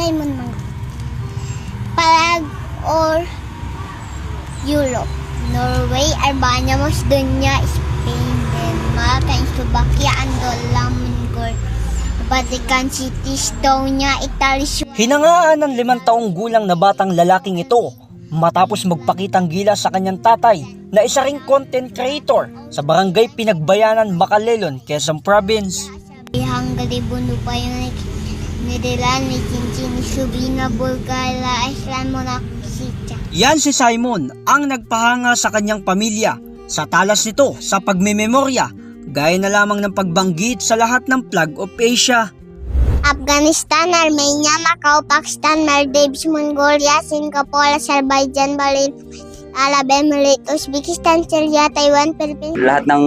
Simon Mang. Prague or Europe. Norway, Albania, Macedonia, Spain, Denmark, and Slovakia, Angola, Mongol, Vatican City, Estonia, Italy. Hinangaan ng limang taong gulang na batang lalaking ito matapos magpakitang gila sa kanyang tatay na isa ring content creator sa barangay Pinagbayanan, Macalelon, Quezon Province. Hungary, buno pa yung Netherlands, ni Cincin, ni Subina, Bulgaria, Iceland, Monaco, Sitya. Yan si Simon ang nagpahanga sa kanyang pamilya sa talas nito sa pagmememorya gaya na lamang ng pagbanggit sa lahat ng flag of Asia. Afghanistan, Armenia, Macau, Pakistan, Maldives, Mongolia, Singapore, Azerbaijan, Berlin, Arab Emirates, Uzbekistan, Syria, Taiwan, Philippines. lahat ng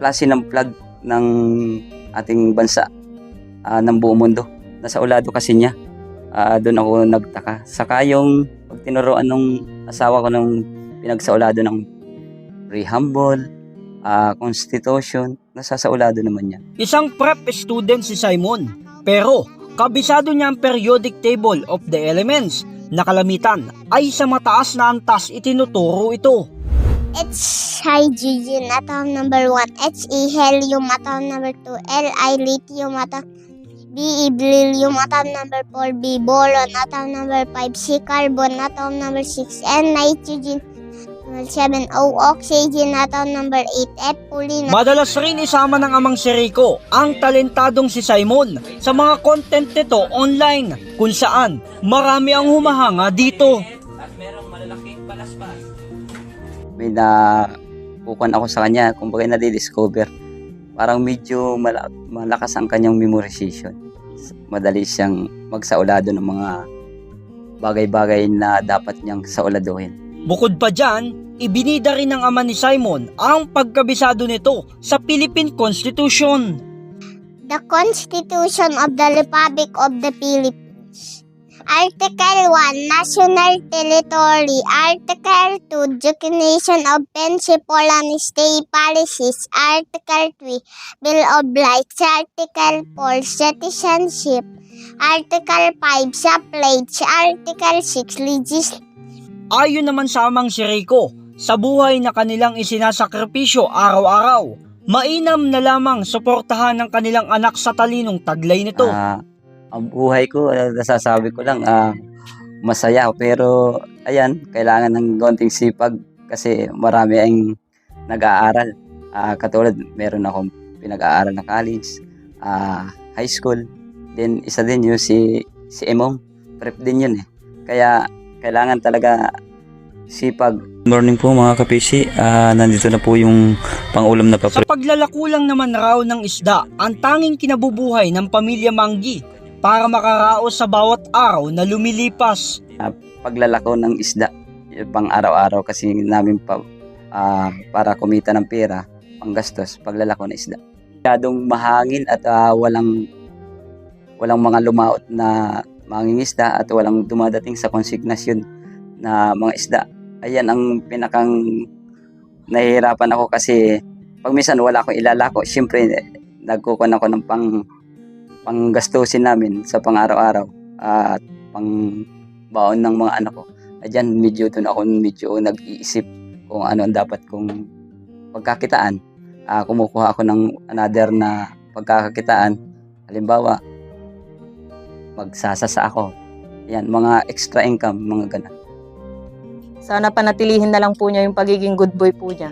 klase ng flag ng ating bansa ah, ng buong mundo. Nasa ulado kasi niya. Ah, doon ako nagtaka. Saka yung pag tinuruan ng asawa ko nung pinagsaulado ng preamble, ah, constitution, nasa sa ulado naman niya. Isang prep student si Simon pero kabisado niya ang periodic table of the elements na kalamitan ay sa mataas na antas itinuturo ito. H hydrogen atom number 1, He helium atom number 2, Li lithium atom B beryllium atom number 4, B boron atom number 5, C carbon atom number 6, N nitrogen number 7, O oxygen atom number 8, F pulina Madalas rin isama ng amang si Rico ang talentadong si Simon sa mga content nito online kung saan marami ang humahanga dito. May na kukuhan ako sa kanya, kumbaga na-discover. Parang medyo mala- malakas ang kanyang memorization. Madali siyang magsaulado ng mga bagay-bagay na dapat niyang sauladuhin. Bukod pa dyan, ibinida rin ng ama ni Simon ang pagkabisado nito sa Philippine Constitution. The Constitution of the Republic of the Philippines. Article 1, National Territory. Article 2, Definition of Principle and State Policies. Article 3, Bill of Rights. Article 4, Citizenship. Article 5, Suffrage. Article 6, Legislative. Ayon naman sa amang si Rico, sa buhay na kanilang isinasakripisyo araw-araw, mainam na lamang suportahan ng kanilang anak sa talinong taglay nito. Ah, ang buhay ko, ah, nasasabi ko lang, ah, masaya. Pero, ayan, kailangan ng konting sipag kasi marami ang nag-aaral. Ah, katulad, meron akong pinag-aaral na college, ah, high school. Then, isa din yung si, si Emong. Prep din yun eh. Kaya, kailangan talaga sipag. Morning po mga kapisi. Ah, nandito na po yung pangulam na Sa paglalako lang naman raw ng isda, ang tanging kinabubuhay ng pamilya Manggi para makaraos sa bawat araw na lumilipas. paglalako ng isda pang araw-araw kasi namin pa ah, para kumita ng pera panggastos paglalako ng isda. Masyadong mahangin at ah, walang walang mga lumaot na mangingisda at walang dumadating sa konsignasyon na mga isda. Ayan ang pinakang nahihirapan ako kasi pag minsan wala akong ilalako, syempre nagkukunan ako ng pang panggastusin namin sa pang-araw-araw at pang baon ng mga anak ko. Ayan, medyo doon ako medyo nag-iisip kung ano ang dapat kong pagkakitaan. Ah, kumukuha ako ng another na pagkakakitaan. Halimbawa, magsasasa ako. Yan, mga extra income, mga ganun. Sana panatilihin na lang po niya yung pagiging good boy po niya.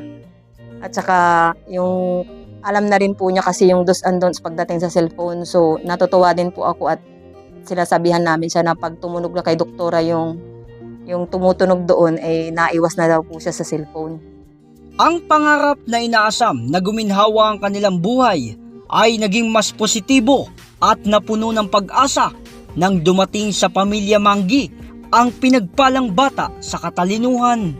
At saka yung alam na rin po niya kasi yung dos and don'ts pagdating sa cellphone. So natutuwa din po ako at sila sabihan namin siya na pag tumunog na kay doktora yung yung tumutunog doon ay naiwas na daw po siya sa cellphone. Ang pangarap na inaasam na guminhawa ang kanilang buhay ay naging mas positibo at napuno ng pag-asa nang dumating sa pamilya Manggi ang pinagpalang bata sa katalinuhan.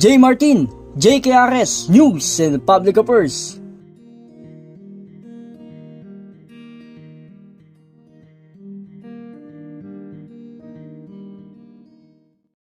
J. Martin, JKRS News and Public Affairs.